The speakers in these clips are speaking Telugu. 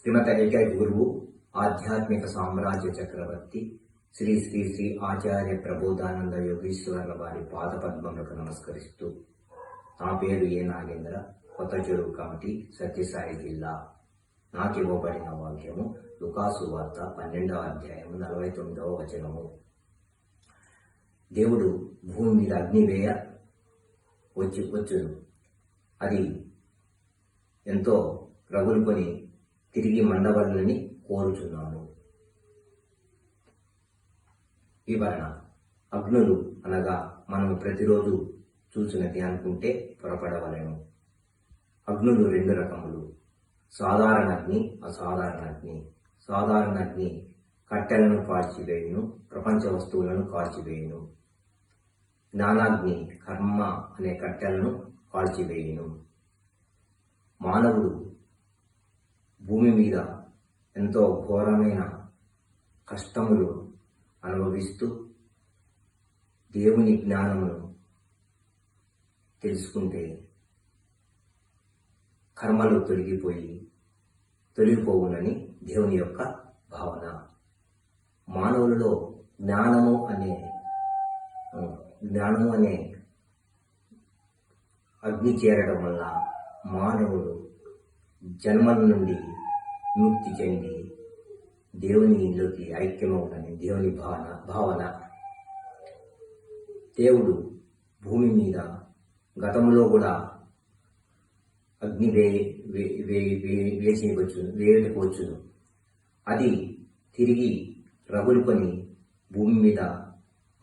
శ్రీమత గురువు ఆధ్యాత్మిక సామ్రాజ్య చక్రవర్తి శ్రీ శ్రీ శ్రీ ఆచార్య ప్రబోధానంద యోగీశ్వరుల వారి పాద పద్మములకు నమస్కరిస్తూ నా పేరు ఏ నాగేంద్ర కొత్త చెరువు కమిటీ సత్యసాయి జిల్లా. నాకు ఇవ్వబడిన వాక్యము లుకాసు వార్త పన్నెండవ అధ్యాయము నలభై తొమ్మిదవ వచనము. దేవుడు భూమి మీద అగ్నివేయ వచ్చి వచ్చును. అది ఎంతో రగులుకొని తిరిగి మండవల్లని కోరుచున్నాను. వివరణ అగ్నులు అనగా మనం ప్రతిరోజు చూసినది అనుకుంటే పొరపడవలను. అగ్నులు రెండు రకములు. సాధారణ అగ్ని అసాధారణ అగ్ని. సాధారణ అగ్ని కట్టెలను కాల్చివేయును ప్రపంచ వస్తువులను కాల్చివేయును జ్ఞానాగ్ని కర్మ అనే కట్టెలను కాల్చివేయును మానవుడు భూమి మీద ఎంతో ఘోరమైన కష్టములు అనుభవిస్తూ దేవుని జ్ఞానమును తెలుసుకుంటే కర్మలు తొలగిపోయి తొలగిపోవునని దేవుని యొక్క భావన. మానవులలో జ్ఞానము అనే జ్ఞానము అనే అగ్ని చేరడం వల్ల మానవుడు జన్మల నుండి విముక్తి చెంది దేవునిలోకి ఐక్యమవునని దేవుని భావన భావన. దేవుడు భూమి మీద గతంలో కూడా అగ్ని వే వే- వే- వే- వేసి వచ్చును అది తిరిగి రగులుకొని భూమి మీద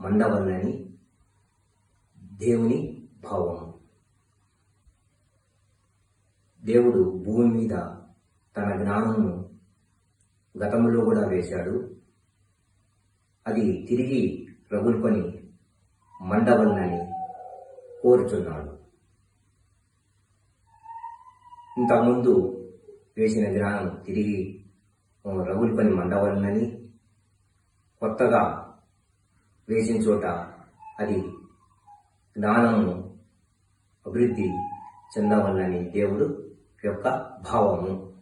మండవల్లని దేవుని భావం దేవుడు భూమి మీద తన జ్ఞానమును గతంలో కూడా వేశాడు. అది తిరిగి రగులుకొని మండవల్లని కోరుచున్నాడు. ఇంతకుముందు వేసిన జ్ఞానం తిరిగి రగులుకొని మండవలనని కొత్తగా వేసిన చోట అది జ్ఞానము అభివృద్ధి చెందవలనని దేవుడు యొక్క భావము.